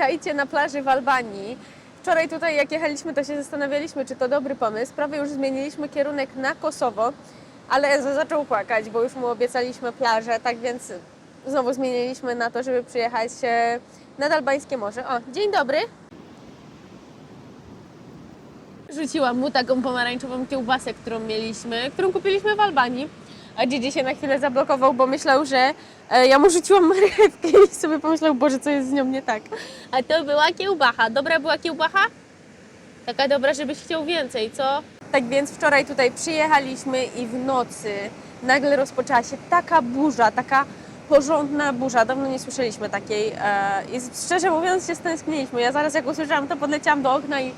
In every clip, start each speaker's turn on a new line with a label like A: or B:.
A: Witajcie na plaży w Albanii. Wczoraj tutaj jak jechaliśmy, to się zastanawialiśmy, czy to dobry pomysł. Prawie już zmieniliśmy kierunek na Kosowo, ale Enzo zaczął płakać, bo już mu obiecaliśmy plażę, tak więc znowu zmieniliśmy na to, żeby przyjechać e, nad albańskie morze. O, dzień dobry. Rzuciłam mu taką pomarańczową kiełbasę, którą mieliśmy, którą kupiliśmy w Albanii. A Gigi się na chwilę zablokował, bo myślał, że e, ja mu rzuciłam marchewkę i sobie pomyślał, Boże, co jest z nią nie tak. A to była kiełbacha. Dobra była kiełbacha? Taka dobra, żebyś chciał więcej, co? Tak więc wczoraj tutaj przyjechaliśmy i w nocy nagle rozpoczęła się taka burza, taka porządna burza. Dawno nie słyszeliśmy takiej. e, I szczerze mówiąc się stęskniliśmy. Ja zaraz jak usłyszałam to podleciałam do okna i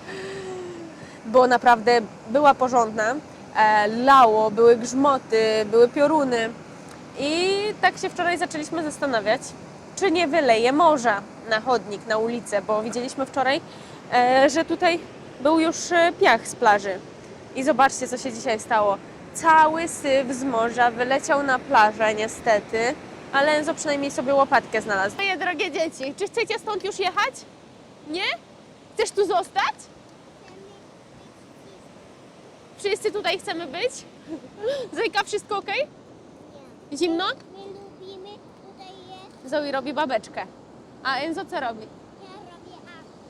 A: bo naprawdę była porządna. E, lało, były grzmoty, były pioruny. I tak się wczoraj zaczęliśmy zastanawiać, czy nie wyleje morza na chodnik, na ulicę, bo widzieliśmy wczoraj, e, że tutaj był już e, piach z plaży. I zobaczcie, co się dzisiaj stało. Cały syf z morza wyleciał na plażę, niestety, ale Enzo przynajmniej sobie łopatkę znalazł. Moje drogie dzieci, czy chcecie stąd już jechać? Nie? Chcesz tu zostać? Wszyscy tutaj chcemy być? Zojka, wszystko ok? Zimno?
B: My lubimy, tutaj jest,
A: Zoe robi babeczkę. A Enzo co robi?
B: ja robię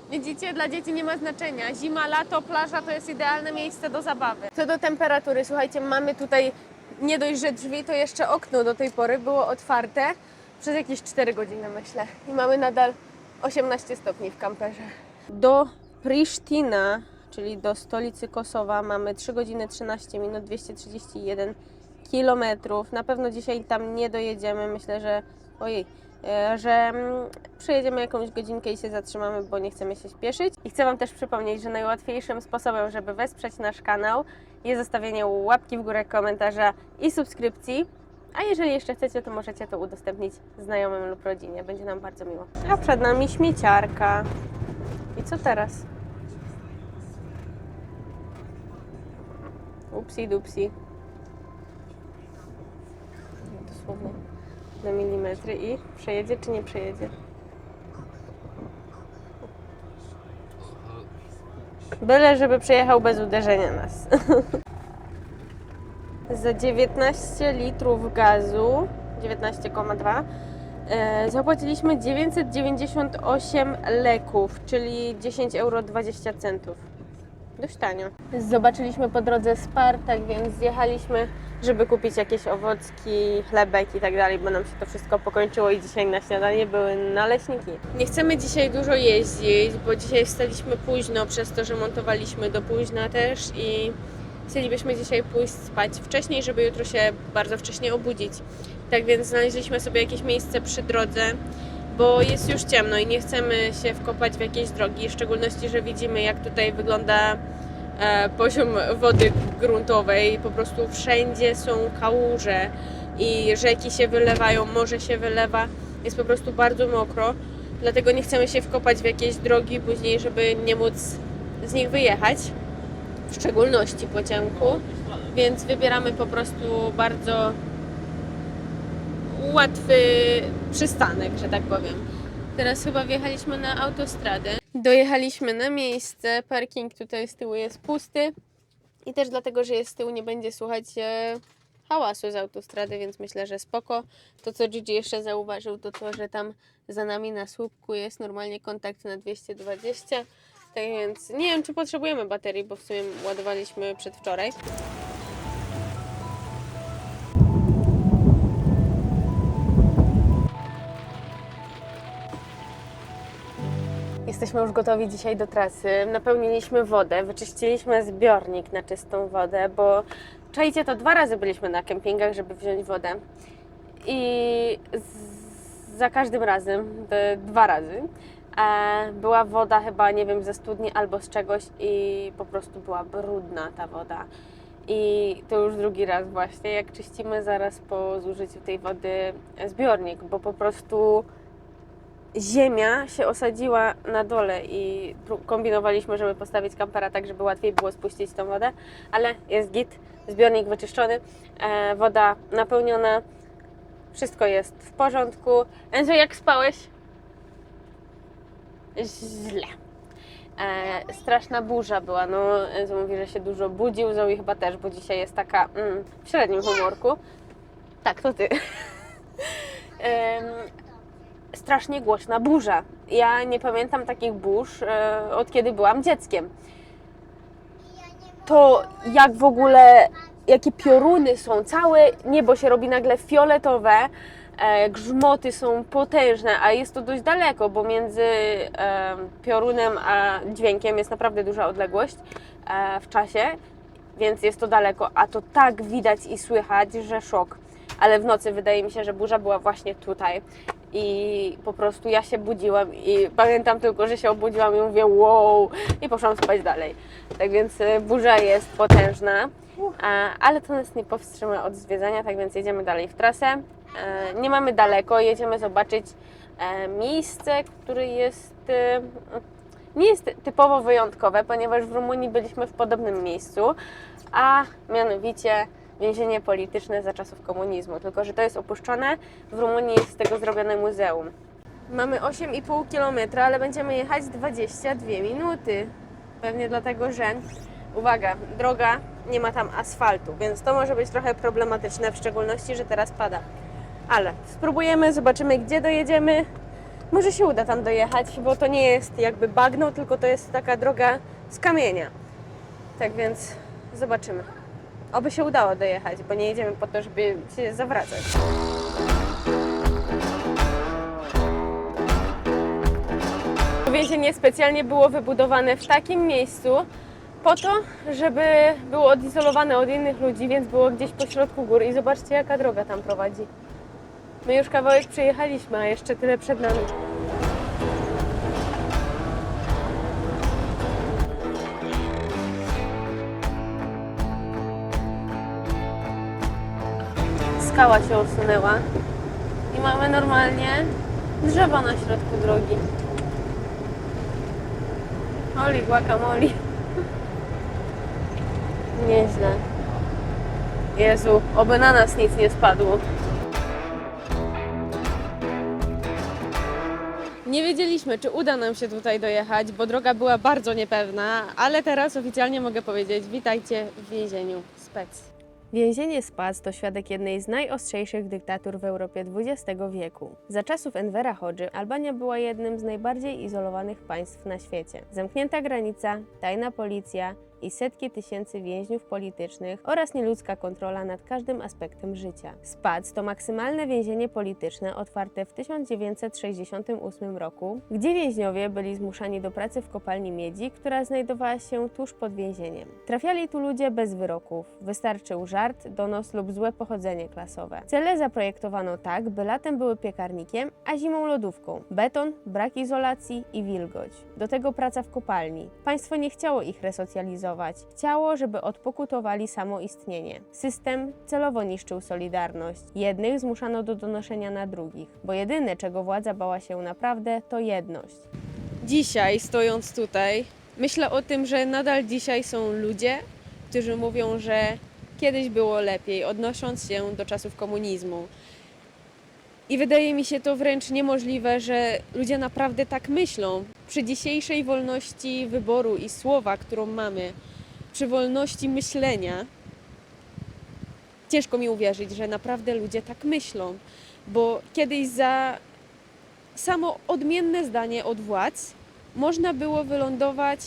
B: a
A: Widzicie, dla dzieci nie ma znaczenia. Zima, lato, plaża to jest idealne miejsce do zabawy. Co do temperatury, słuchajcie, mamy tutaj nie dość, że drzwi, to jeszcze okno do tej pory było otwarte przez jakieś 4 godziny, myślę. I mamy nadal 18 stopni w kamperze. Do Prisztina, czyli do stolicy Kosowa, mamy 3 godziny 13 minut, 231 kilometrów. Na pewno dzisiaj tam nie dojedziemy. Myślę, że ojej, e, że mm, przejedziemy jakąś godzinkę i się zatrzymamy, bo nie chcemy się śpieszyć. I chcę Wam też przypomnieć, że najłatwiejszym sposobem, żeby wesprzeć nasz kanał jest zostawienie łapki w górę, komentarza i subskrypcji. A jeżeli jeszcze chcecie, to możecie to udostępnić znajomym lub rodzinie. Będzie nam bardzo miło. A przed nami śmieciarka. I co teraz? Upsi dupsi. Dosłownie na milimetry i przejedzie czy nie przejedzie? Byle, żeby przejechał bez uderzenia nas. Za 19 litrów gazu, 19,2 e, zapłaciliśmy 998 leków, czyli 10 euro 20 centów. Dość tanio. Zobaczyliśmy po drodze Spar, tak więc zjechaliśmy, żeby kupić jakieś owocki, chlebek i tak dalej, bo nam się to wszystko pokończyło i dzisiaj na śniadanie były naleśniki. Nie chcemy dzisiaj dużo jeździć, bo dzisiaj wstaliśmy późno przez to, że montowaliśmy do późna też i chcielibyśmy dzisiaj pójść spać wcześniej, żeby jutro się bardzo wcześnie obudzić. Tak więc znaleźliśmy sobie jakieś miejsce przy drodze, bo jest już ciemno i nie chcemy się wkopać w jakieś drogi, w szczególności, że widzimy jak tutaj wygląda e, poziom wody gruntowej. Po prostu wszędzie są kałuże i rzeki się wylewają, morze się wylewa. Jest po prostu bardzo mokro, dlatego nie chcemy się wkopać w jakieś drogi później, żeby nie móc z nich wyjechać, w szczególności po więc wybieramy po prostu bardzo łatwy przystanek, że tak powiem. Teraz chyba wjechaliśmy na autostradę. Dojechaliśmy na miejsce. Parking tutaj z tyłu jest pusty. I też dlatego, że jest z tyłu, nie będzie słuchać e, hałasu z autostrady, więc myślę, że spoko. To, co Gigi jeszcze zauważył, to to, że tam za nami na słupku jest normalnie kontakt na 220. Tak więc nie wiem, czy potrzebujemy baterii, bo w sumie ładowaliśmy przedwczoraj. Jesteśmy już gotowi dzisiaj do trasy. Napełniliśmy wodę, wyczyściliśmy zbiornik na czystą wodę, bo czajcie to dwa razy byliśmy na kempingach, żeby wziąć wodę. I z, za każdym razem, dwa razy, e, była woda chyba, nie wiem, ze studni albo z czegoś i po prostu była brudna ta woda. I to już drugi raz właśnie, jak czyścimy zaraz po zużyciu tej wody zbiornik, bo po prostu ziemia się osadziła na dole i kombinowaliśmy, żeby postawić kampera tak, żeby łatwiej było spuścić tą wodę, ale jest git, zbiornik wyczyszczony, e, woda napełniona, wszystko jest w porządku. Enzo, jak spałeś? źle. E, straszna burza była, no Enzo mówi, że się dużo budził, Zoe chyba też, bo dzisiaj jest taka mm, w średnim humorku. Tak, to ty. Em, strasznie głośna burza. Ja nie pamiętam takich burz e, od kiedy byłam dzieckiem. To jak w ogóle, jakie pioruny są, całe niebo się robi nagle fioletowe, e, grzmoty są potężne, a jest to dość daleko, bo między e, piorunem a dźwiękiem jest naprawdę duża odległość w czasie, więc jest to daleko, a to tak widać i słychać, że szok. Ale w nocy wydaje mi się, że burza była właśnie tutaj. I po prostu ja się budziłam i pamiętam tylko, że się obudziłam i mówię wow i poszłam spać dalej. Tak więc e, burza jest potężna, ale to nas nie powstrzyma od zwiedzania, tak więc jedziemy dalej w trasę. E, Nie mamy daleko, jedziemy zobaczyć e, miejsce, które jest e, nie jest typowo wyjątkowe, ponieważ w Rumunii byliśmy w podobnym miejscu, a mianowicie więzienie polityczne za czasów komunizmu. Tylko, że to jest opuszczone, w Rumunii jest z tego zrobione muzeum. Mamy 8,5 km, ale będziemy jechać 22 minuty. Pewnie dlatego, że uwaga, droga nie ma tam asfaltu, więc to może być trochę problematyczne, w szczególności, że teraz pada. Ale spróbujemy, zobaczymy gdzie dojedziemy. Może się uda tam dojechać, bo to nie jest jakby bagno, tylko to jest taka droga z kamienia. Tak więc zobaczymy. Oby się udało dojechać, bo nie jedziemy po to, żeby się zawracać. Więzienie specjalnie było wybudowane w takim miejscu po to, żeby było odizolowane od innych ludzi, więc było gdzieś po środku gór i zobaczcie jaka droga tam prowadzi. My już kawałek przejechaliśmy, a jeszcze tyle przed nami. Skała się usunęła i mamy normalnie drzewo na środku drogi. Oli guacamole. Nieźle. Jezu, oby na nas nic nie spadło. Nie wiedzieliśmy, czy uda nam się tutaj dojechać, bo droga była bardzo niepewna, ale teraz oficjalnie mogę powiedzieć: witajcie w więzieniu Spec. Więzienie Spaz to świadek jednej z najostrzejszych dyktatur w Europie XX wieku. Za czasów Envera Hodży Albania była jednym z najbardziej izolowanych państw na świecie. Zamknięta granica, tajna policja i setki tysięcy więźniów politycznych oraz nieludzka kontrola nad każdym aspektem życia. Spac to maksymalne więzienie polityczne otwarte w 1968 roku, gdzie więźniowie byli zmuszani do pracy w kopalni miedzi, która znajdowała się tuż pod więzieniem. Trafiali tu ludzie bez wyroków, wystarczył żart, donos lub złe pochodzenie klasowe. Cele zaprojektowano tak, by latem były piekarnikiem, a zimą lodówką. Beton, brak izolacji i wilgoć. Do tego praca w kopalni. Państwo nie chciało ich resocjalizować. Chciało, żeby odpokutowali samo istnienie. System celowo niszczył solidarność. Jednych zmuszano do donoszenia na drugich, bo jedyne, czego władza bała się naprawdę, to jedność. Dzisiaj, stojąc tutaj, myślę o tym, że nadal dzisiaj są ludzie, którzy mówią, że kiedyś było lepiej, odnosząc się do czasów komunizmu. I wydaje mi się to wręcz niemożliwe, że ludzie naprawdę tak myślą. Przy dzisiejszej wolności wyboru i słowa, którą mamy, przy wolności myślenia, ciężko mi uwierzyć, że naprawdę ludzie tak myślą, bo kiedyś za samo odmienne zdanie od władz można było wylądować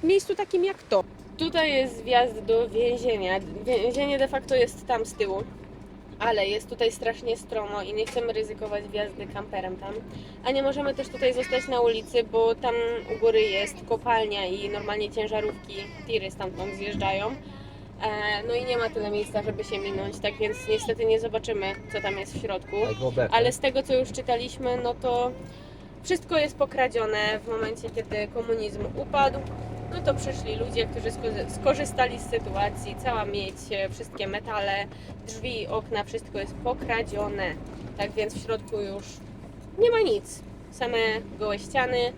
A: w miejscu takim jak to. Tutaj jest wjazd do więzienia. Więzienie de facto jest tam z tyłu, ale jest tutaj strasznie stromo i nie chcemy ryzykować wjazdy kamperem tam. A nie możemy też tutaj zostać na ulicy, bo tam u góry jest kopalnia i normalnie ciężarówki, tiry stamtąd zjeżdżają. E, No i nie ma tyle miejsca, żeby się minąć, tak więc niestety nie zobaczymy, co tam jest w środku. Ale z tego, co już czytaliśmy, no to wszystko jest pokradzione w momencie, kiedy komunizm upadł. No to przyszli ludzie, którzy sko- skorzystali z sytuacji, cała miedź, e, wszystkie metale, drzwi, okna, wszystko jest pokradzione. Tak więc w środku już nie ma nic. Same gołe ściany,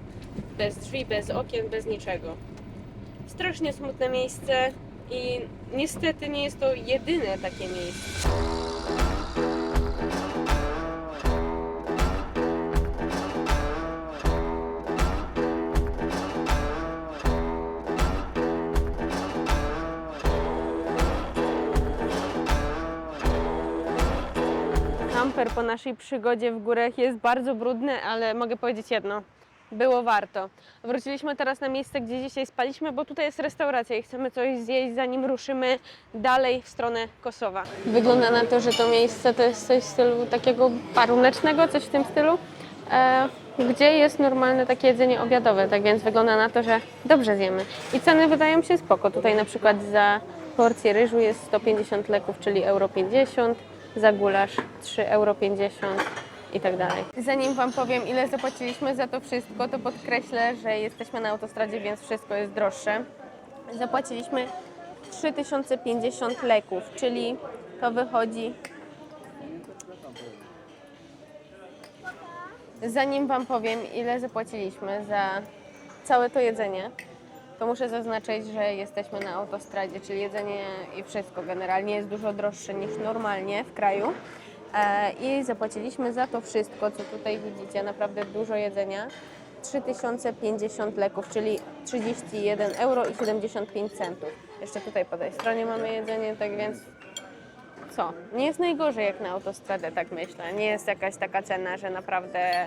A: bez drzwi, bez okien, bez niczego. Strasznie smutne miejsce i niestety nie jest to jedyne takie miejsce. Po naszej przygodzie w górach. Jest bardzo brudny, ale mogę powiedzieć jedno. Było warto. Wróciliśmy teraz na miejsce, gdzie dzisiaj spaliśmy, bo tutaj jest restauracja i chcemy coś zjeść, zanim ruszymy dalej w stronę Kosowa. Wygląda na to, że to miejsce to jest coś w stylu takiego parunecznego, coś w tym stylu, e, gdzie jest normalne takie jedzenie obiadowe, tak więc wygląda na to, że dobrze zjemy. I ceny wydają się spoko. Tutaj na przykład za porcję ryżu jest 150 leków, czyli euro 50, za gulasz 3,50 euro i tak dalej. Zanim Wam powiem, ile zapłaciliśmy za to wszystko, to podkreślę, że jesteśmy na autostradzie, więc wszystko jest droższe. Zapłaciliśmy 3050 leków, czyli to wychodzi. Zanim Wam powiem, ile zapłaciliśmy za całe to jedzenie, to muszę zaznaczyć, że jesteśmy na autostradzie, czyli jedzenie i wszystko generalnie jest dużo droższe niż normalnie w kraju. E, I zapłaciliśmy za to wszystko, co tutaj widzicie, naprawdę dużo jedzenia. 3050 leków, czyli 31 euro i 75 centów. Jeszcze tutaj po tej stronie mamy jedzenie, tak więc co? Nie jest najgorzej jak na autostradę, tak myślę. Nie jest jakaś taka cena, że naprawdę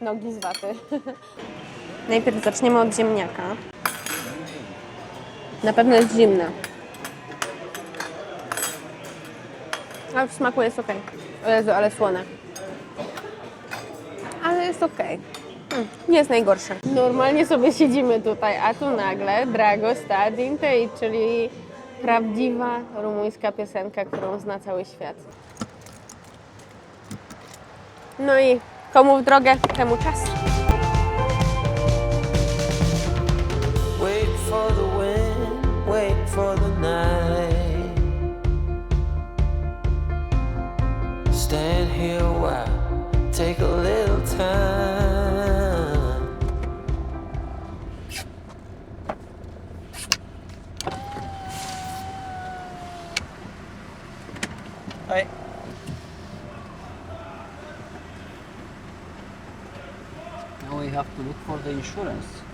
A: nogi z waty. Najpierw zaczniemy od ziemniaka. Na pewno jest zimna. Ale w smaku jest ok. O Jezu, ale słone. Ale jest ok. Mm, nie jest najgorsze. Normalnie sobie siedzimy tutaj, a tu nagle Drago Stadinte, czyli prawdziwa rumuńska piosenka, którą zna cały świat. No i komu w drogę, temu czas.
C: For the night. Stand here while, take a little time. Hi.
D: Now we have to look for the insurance.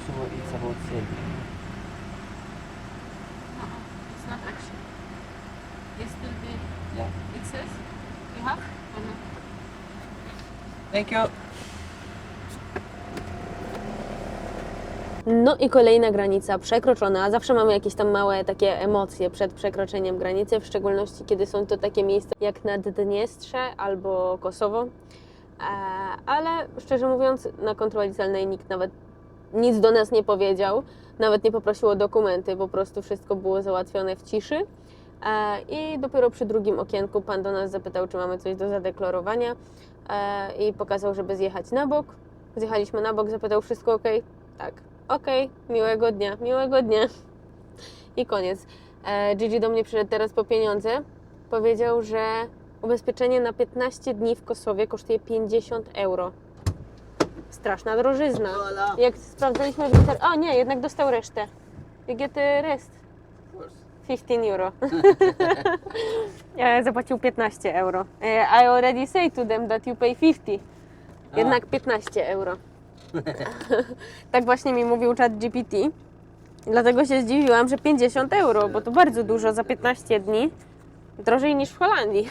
D: Kosovo it's about saving.
A: It's not actually. Yesterday
D: Yeah.
A: it says you have or not?
D: Thank you.
A: No i kolejna granica przekroczona. Zawsze mamy jakieś tam małe takie emocje przed przekroczeniem granicy, w szczególności kiedy są to takie miejsca jak Naddniestrze albo Kosowo. E, Ale szczerze mówiąc, na kontroli celnej nikt nawet nic do nas nie powiedział, nawet nie poprosił o dokumenty, po prostu wszystko było załatwione w ciszy. E, I dopiero przy drugim okienku pan do nas zapytał, czy mamy coś do zadeklarowania e, i pokazał, żeby zjechać na bok. Zjechaliśmy na bok, zapytał, wszystko ok? Tak. Okej, miłego dnia, miłego dnia. I koniec. E, Gigi do mnie przyszedł teraz po pieniądze. Powiedział, że ubezpieczenie na 15 dni w Kosowie kosztuje 50 euro. Straszna drożyzna. Jak sprawdzaliśmy w internecie. O nie, jednak dostał resztę. You get the rest. 15 euro. E, Zapłacił 15 euro. E, I already say to them that you pay 50. Jednak 15 euro. tak właśnie mi mówił chat GPT. Dlatego się zdziwiłam, że 50 euro, bo to bardzo dużo za 15 dni. Drożej niż w Holandii.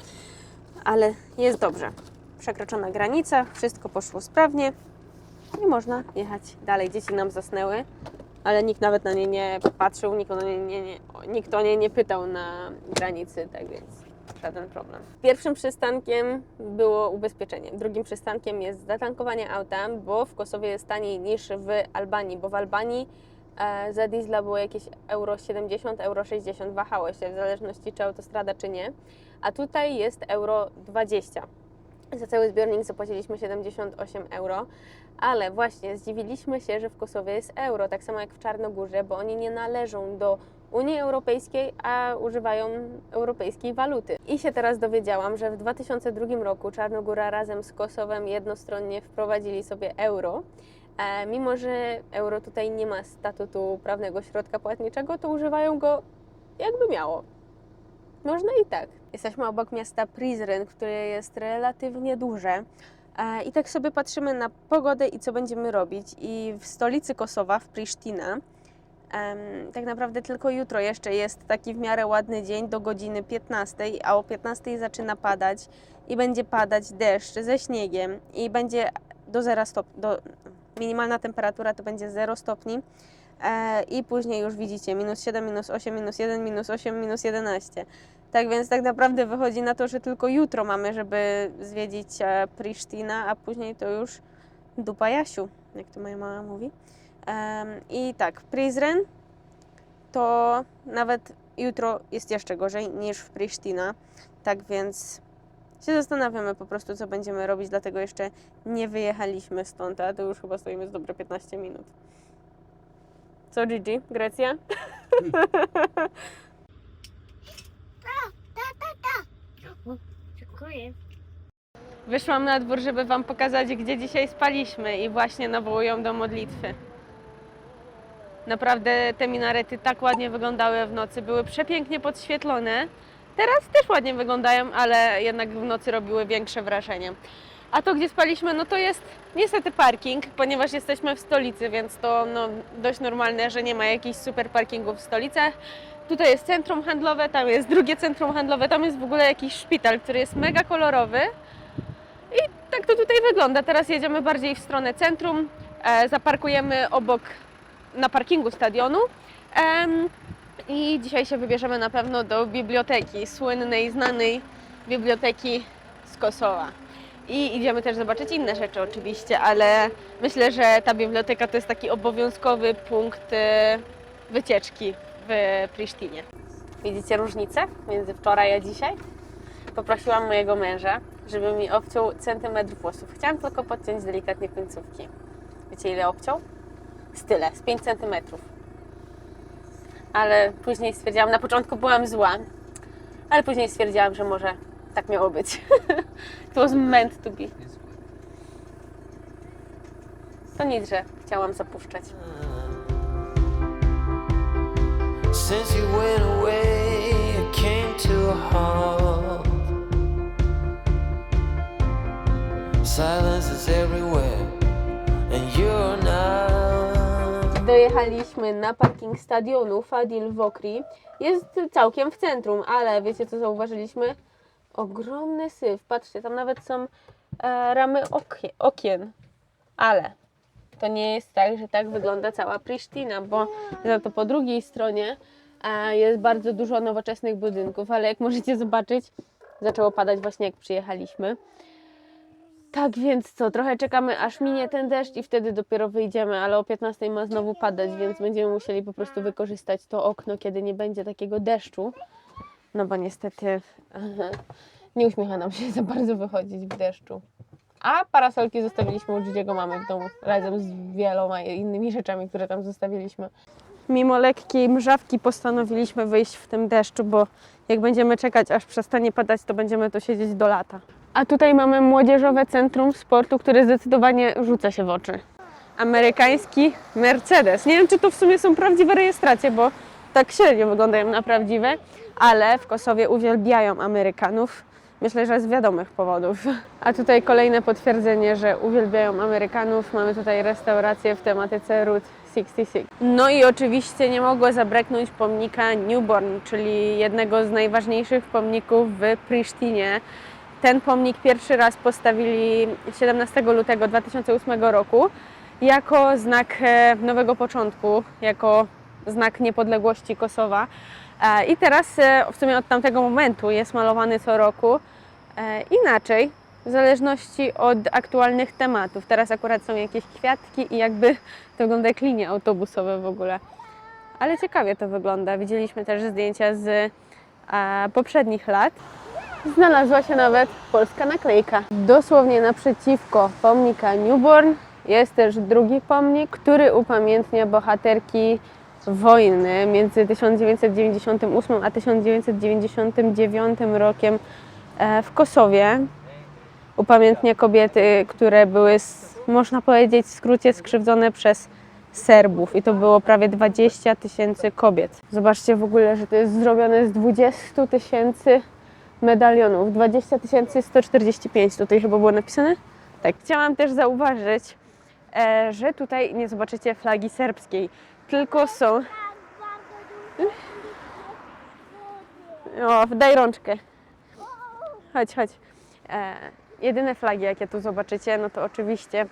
A: Ale jest dobrze. Przekroczona granica, wszystko poszło sprawnie i można jechać dalej. Dzieci nam zasnęły, ale nikt nawet na nie nie patrzył, nikt o nie nie, nie, nikt o nie nie pytał na granicy, tak więc żaden problem. Pierwszym przystankiem było ubezpieczenie. Drugim przystankiem jest zatankowanie auta, bo w Kosowie jest taniej niż w Albanii, bo w Albanii e, za diesla było jakieś euro 70, euro 60, wahało się w zależności czy autostrada czy nie, a tutaj jest euro 20. Za cały zbiornik zapłaciliśmy 78 euro, ale właśnie zdziwiliśmy się, że w Kosowie jest euro, tak samo jak w Czarnogórze, bo oni nie należą do Unii Europejskiej, a używają europejskiej waluty. I się teraz dowiedziałam, że w 2002 roku Czarnogóra razem z Kosowem jednostronnie wprowadzili sobie euro. E, mimo, że euro tutaj nie ma statutu prawnego środka płatniczego, to używają go jakby miało. Można i tak. Jesteśmy obok miasta Prizren, które jest relatywnie duże. E, I tak sobie patrzymy na pogodę i co będziemy robić. I w stolicy Kosowa, w Prisztina, tak naprawdę tylko jutro jeszcze jest taki w miarę ładny dzień do godziny 15, a o 15 zaczyna padać i będzie padać deszcz ze śniegiem i będzie do 0 stopni, do, minimalna temperatura to będzie 0 stopni i później już widzicie minus 7, minus 8, minus 1, minus 8, minus 11. Tak więc tak naprawdę wychodzi na to, że tylko jutro mamy, żeby zwiedzić e, Prisztina, a później to już dupa Jasiu, jak to moja mama mówi. I tak, Prizren to nawet jutro jest jeszcze gorzej niż w Prisztina. Tak więc się zastanawiamy po prostu, co będziemy robić, dlatego jeszcze nie wyjechaliśmy stąd, a to już chyba stoimy z dobre 15 minut. Co, Gigi? Grecja?
B: Dziękuję.
A: Wyszłam na dwór, żeby Wam pokazać, gdzie dzisiaj spaliśmy i właśnie nawołują do modlitwy. Naprawdę te minarety tak ładnie wyglądały w nocy, były przepięknie podświetlone. Teraz też ładnie wyglądają, ale jednak w nocy robiły większe wrażenie. A to, gdzie spaliśmy, no to jest niestety parking, ponieważ jesteśmy w stolicy, więc to no, dość normalne, że nie ma jakichś super parkingów w stolicach. Tutaj jest centrum handlowe, tam jest drugie centrum handlowe, tam jest w ogóle jakiś szpital, który jest mega kolorowy. I tak to tutaj wygląda. Teraz jedziemy bardziej w stronę centrum, e, zaparkujemy obok na parkingu stadionu. Em, I dzisiaj się wybierzemy na pewno do biblioteki, słynnej, znanej biblioteki z Kosowa. I idziemy też zobaczyć inne rzeczy oczywiście, ale myślę, że ta biblioteka to jest taki obowiązkowy punkt e, wycieczki w Prisztinie. Widzicie różnicę między wczoraj a dzisiaj? Poprosiłam mojego męża, żeby mi obciął centymetr włosów. Chciałam tylko podciąć delikatnie końcówki. Wiecie ile obciął? Z tyle, z 5 centymetrów. Ale później stwierdziłam, na początku byłam zła, ale później stwierdziłam, że może tak miało być. It was meant to be. To nic, że chciałam zapuszczać.
C: Since you went away, came to a halt. Silence is everywhere, and you're not.
A: Dojechaliśmy na parking stadionu Fadil Wokri. Jest całkiem w centrum, ale wiecie co zauważyliśmy? Ogromny syf. Patrzcie, tam nawet są e, ramy okie, okien. Ale to nie jest tak, że tak wygląda cała Prisztina, bo za to po drugiej stronie e, jest bardzo dużo nowoczesnych budynków, ale jak możecie zobaczyć, zaczęło padać właśnie jak przyjechaliśmy. Tak więc co, trochę czekamy aż minie ten deszcz i wtedy dopiero wyjdziemy, ale o 15 ma znowu padać, więc będziemy musieli po prostu wykorzystać to okno, kiedy nie będzie takiego deszczu. No bo niestety nie uśmiecha nam się za bardzo wychodzić w deszczu. A parasolki zostawiliśmy u Dzidziego mamy w domu, razem z wieloma innymi rzeczami, które tam zostawiliśmy. Mimo lekkiej mrzawki postanowiliśmy wyjść w tym deszczu, bo jak będziemy czekać, aż przestanie padać, to będziemy tu siedzieć do lata. A tutaj mamy młodzieżowe centrum sportu, które zdecydowanie rzuca się w oczy. Amerykański Mercedes. Nie wiem, czy to w sumie są prawdziwe rejestracje, bo tak średnio wyglądają na prawdziwe, ale w Kosowie uwielbiają Amerykanów. Myślę, że z wiadomych powodów. A tutaj kolejne potwierdzenie, że uwielbiają Amerykanów. Mamy tutaj restaurację w tematyce Route 66. No i oczywiście nie mogło zabraknąć pomnika Newborn, czyli jednego z najważniejszych pomników w Prisztinie. Ten pomnik pierwszy raz postawili 17 lutego 2008 roku jako znak e, nowego początku, jako znak niepodległości Kosowa. E, I teraz e, w sumie od tamtego momentu jest malowany co roku e, inaczej, w zależności od aktualnych tematów. Teraz akurat są jakieś kwiatki i jakby to wygląda jak linie autobusowe w ogóle. Ale ciekawie to wygląda. Widzieliśmy też zdjęcia z poprzednich lat. Znalazła się nawet polska naklejka. Dosłownie naprzeciwko pomnika Newborn jest też drugi pomnik, który upamiętnia bohaterki wojny między 1998 a 1999 rokiem e, w Kosowie. Upamiętnia kobiety, które były, można powiedzieć w skrócie, skrzywdzone przez Serbów i to było prawie 20 tysięcy kobiet. Zobaczcie w ogóle, że to jest zrobione z 20 tysięcy medalionów. 20 145 tutaj chyba było napisane. Tak, chciałam też zauważyć, e, że tutaj nie zobaczycie flagi serbskiej. Tylko są. O, daj rączkę. Chodź, chodź. E, jedyne flagi, jakie tu zobaczycie, no to oczywiście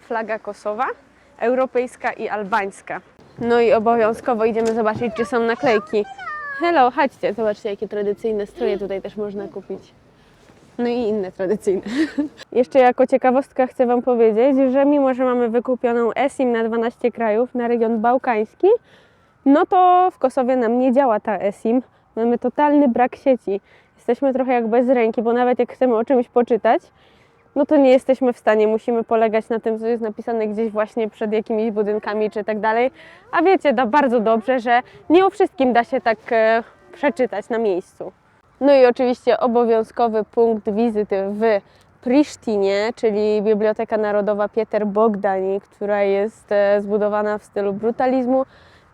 A: flaga Kosowa, europejska i albańska. No i obowiązkowo idziemy zobaczyć, czy są naklejki. Hello, chodźcie, zobaczcie, jakie tradycyjne stroje tutaj też można kupić. No i inne tradycyjne. Jeszcze jako ciekawostka chcę Wam powiedzieć, że mimo, że mamy wykupioną eSIM na 12 krajów, na region bałkański, no to w Kosowie nam nie działa ta eSIM. Mamy totalny brak sieci. Jesteśmy trochę jak bez ręki, bo nawet jak chcemy o czymś poczytać, no to nie jesteśmy w stanie. Musimy polegać na tym, co jest napisane gdzieś właśnie przed jakimiś budynkami czy tak dalej. A wiecie, da bardzo dobrze, że nie o wszystkim da się tak e, przeczytać na miejscu. No i oczywiście obowiązkowy punkt wizyty w Prisztinie, czyli Biblioteka Narodowa Pieter Bogdani, która jest e, zbudowana w stylu brutalizmu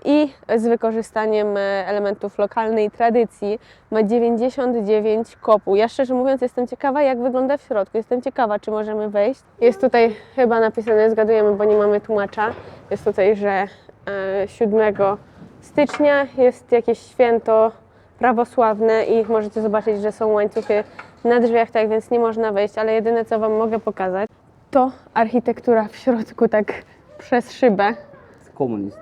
A: i z wykorzystaniem e, elementów lokalnej tradycji. Ma 99 kopuł. Ja szczerze mówiąc jestem ciekawa, jak wygląda w środku. Jestem ciekawa, czy możemy wejść. Jest tutaj chyba napisane, zgadujemy, bo nie mamy tłumacza. Jest tutaj, że e, 7 stycznia jest jakieś święto prawosławne i możecie zobaczyć, że są łańcuchy na drzwiach, tak więc nie można wejść, ale jedyne co Wam mogę pokazać to architektura w środku tak przez szybę.
D: It's communist.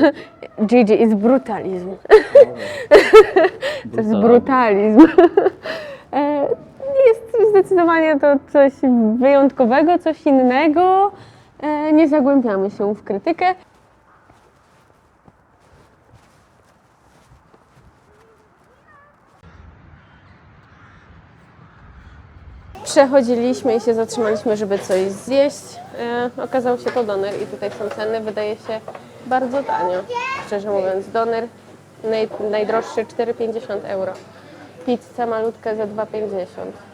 A: Gigi is brutalizm. To jest brutalizm. E, Jest zdecydowanie to coś wyjątkowego, coś innego. E, Nie zagłębiamy się w krytykę. Przechodziliśmy i się zatrzymaliśmy, żeby coś zjeść. E, okazał się to doner i tutaj są ceny. Wydaje się bardzo tanio. Szczerze mówiąc, doner naj, najdroższy 4,50 euro. Pizza malutka za 2,50.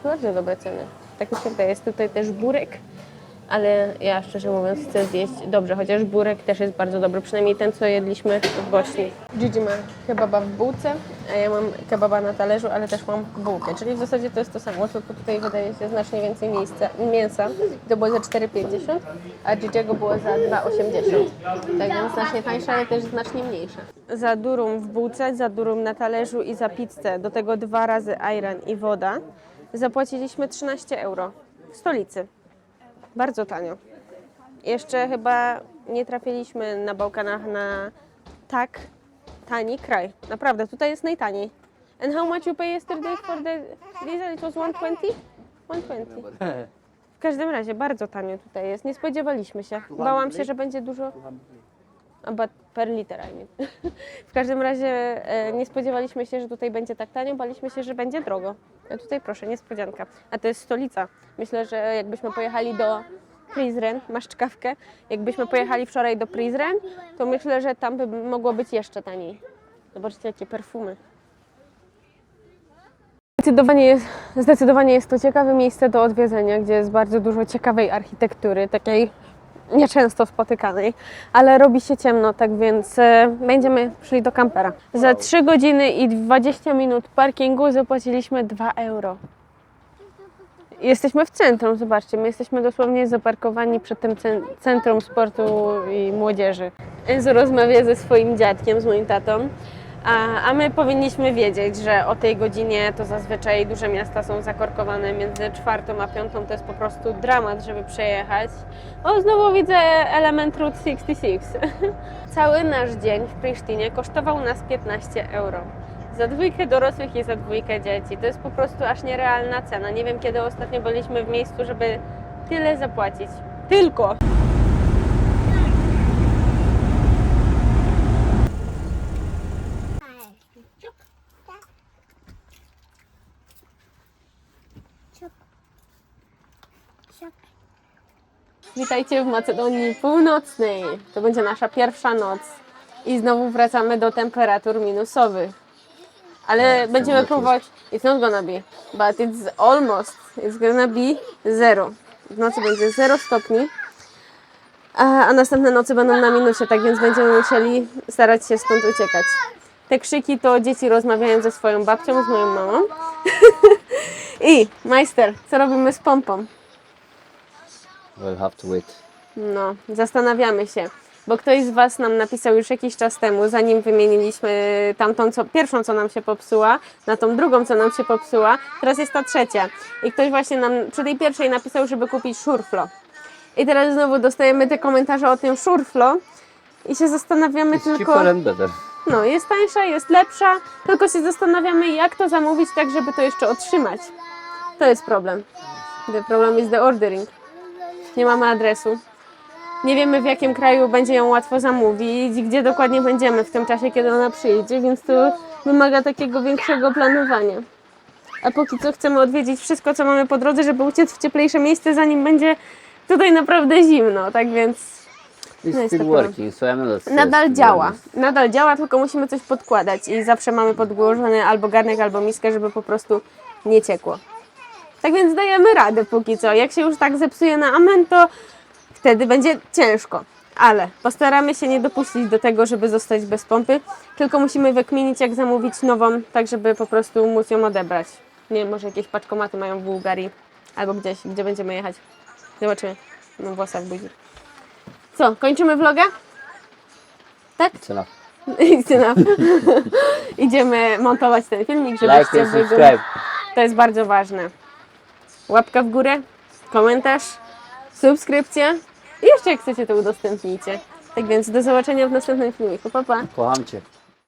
A: Bardzo dobre ceny. Tak mi się wydaje. Jest tutaj też burek, ale ja szczerze mówiąc chcę zjeść dobrze, chociaż burek też jest bardzo dobry, przynajmniej ten, co jedliśmy w Bośni. Gigi ma kebaba w bułce, a ja mam kebaba na talerzu, ale też mam bułkę, czyli w zasadzie to jest to samo, tylko tutaj wydaje się znacznie więcej miejsca, mięsa. To było za 4,50, a Gigiego było za 2,80. Tak więc znacznie tańsze, ale też znacznie mniejsze. Za durum w bułce, za durum na talerzu i za pizzę, do tego dwa razy ayran i woda, zapłaciliśmy 13 euro w stolicy. Bardzo tanio. Jeszcze chyba nie trafiliśmy na Bałkanach na tak tani kraj. Naprawdę, tutaj jest najtaniej. And how much you pay yesterday for the diesel? It was 120? 120. W każdym razie bardzo tanio tutaj jest. Nie spodziewaliśmy się. Bałam się, że będzie dużo. But per liter, I mean. W każdym razie e, nie spodziewaliśmy się, że tutaj będzie tak tanio, baliśmy się, że będzie drogo. A tutaj proszę, niespodzianka. A to jest stolica. Myślę, że jakbyśmy pojechali do Prizren, masz czkawkę, jakbyśmy pojechali wczoraj do Prizren, to myślę, że tam by mogło być jeszcze taniej. Zobaczcie, jakie perfumy. Zdecydowanie jest, zdecydowanie jest to ciekawe miejsce do odwiedzenia, gdzie jest bardzo dużo ciekawej architektury, takiej nieczęsto spotykanej, ale robi się ciemno, tak więc e, będziemy szli do kampera. Za 3 godziny i 20 minut parkingu zapłaciliśmy 2 euro. Jesteśmy w centrum, zobaczcie, my jesteśmy dosłownie zaparkowani przed tym cen- Centrum Sportu i Młodzieży. Enzo rozmawia ze swoim dziadkiem, z moim tatą, a, a my powinniśmy wiedzieć, że o tej godzinie to zazwyczaj duże miasta są zakorkowane między czwartą a piątą, to jest po prostu dramat, żeby przejechać. O, znowu widzę element Route 66. Cały nasz dzień w Prisztinie kosztował nas 15 euro. Za dwójkę dorosłych i za dwójkę dzieci. To jest po prostu aż nierealna cena. Nie wiem, kiedy ostatnio byliśmy w miejscu, żeby tyle zapłacić. Tylko! Witajcie w Macedonii Północnej. To będzie nasza pierwsza noc. I znowu wracamy do temperatur minusowych. Ale będziemy próbować. It's not gonna be, but it's almost. It's gonna be zero. W nocy będzie 0 stopni. A, a następne noce będą na minusie, tak więc będziemy musieli starać się stąd uciekać. Te krzyki to dzieci rozmawiają ze swoją babcią, z moją mamą. I, majster, co robimy z pompą?
D: We'll have to wait.
A: No, zastanawiamy się. bo ktoś z Was nam napisał już jakiś czas temu, zanim wymieniliśmy tamtą, co, pierwszą, co nam się popsuła, na tą drugą, co nam się popsuła, teraz jest ta trzecia. I ktoś właśnie nam przy tej pierwszej napisał, żeby kupić szurflo. I teraz znowu dostajemy te komentarze o tym szurflo i się zastanawiamy
D: It's
A: tylko...
D: cheaper and better.
A: No, jest tańsza, jest lepsza, tylko się zastanawiamy, jak to zamówić tak, żeby to jeszcze otrzymać. To jest problem. The problem is the ordering. Nie mamy adresu. Nie wiemy, w jakim kraju będzie ją łatwo zamówić gdzie dokładnie będziemy w tym czasie, kiedy ona przyjdzie, więc to wymaga takiego większego planowania. A póki co chcemy odwiedzić wszystko, co mamy po drodze, żeby uciec w cieplejsze miejsce, zanim będzie tutaj naprawdę zimno. Tak więc No, jest
D: still
A: to problem.
D: working, so I'm not stressed,
A: Nadal działa. Nadal działa, tylko musimy coś podkładać i zawsze mamy podłożony albo garnek, albo miskę, żeby po prostu nie ciekło. Tak więc dajemy radę póki co. Jak się już tak zepsuje na amen, to wtedy będzie ciężko. Ale postaramy się nie dopuścić do tego, żeby zostać bez pompy, tylko musimy wykminić, jak zamówić nową, tak żeby po prostu móc ją odebrać. Nie wiem, może jakieś paczkomaty mają w Bułgarii albo gdzieś, gdzie będziemy jechać. Zobaczymy. Mam włosa w buzi. Co, kończymy vloga? Tak?
D: It's enough.
A: Idziemy montować ten filmik,
D: Like
A: żebyście wy
D: subscribe.
A: To jest bardzo ważne. Łapka w górę, komentarz, subskrypcja i jeszcze jak chcecie to udostępnijcie. Tak więc do zobaczenia w następnym filmiku. Pa, pa.
D: Kocham cię.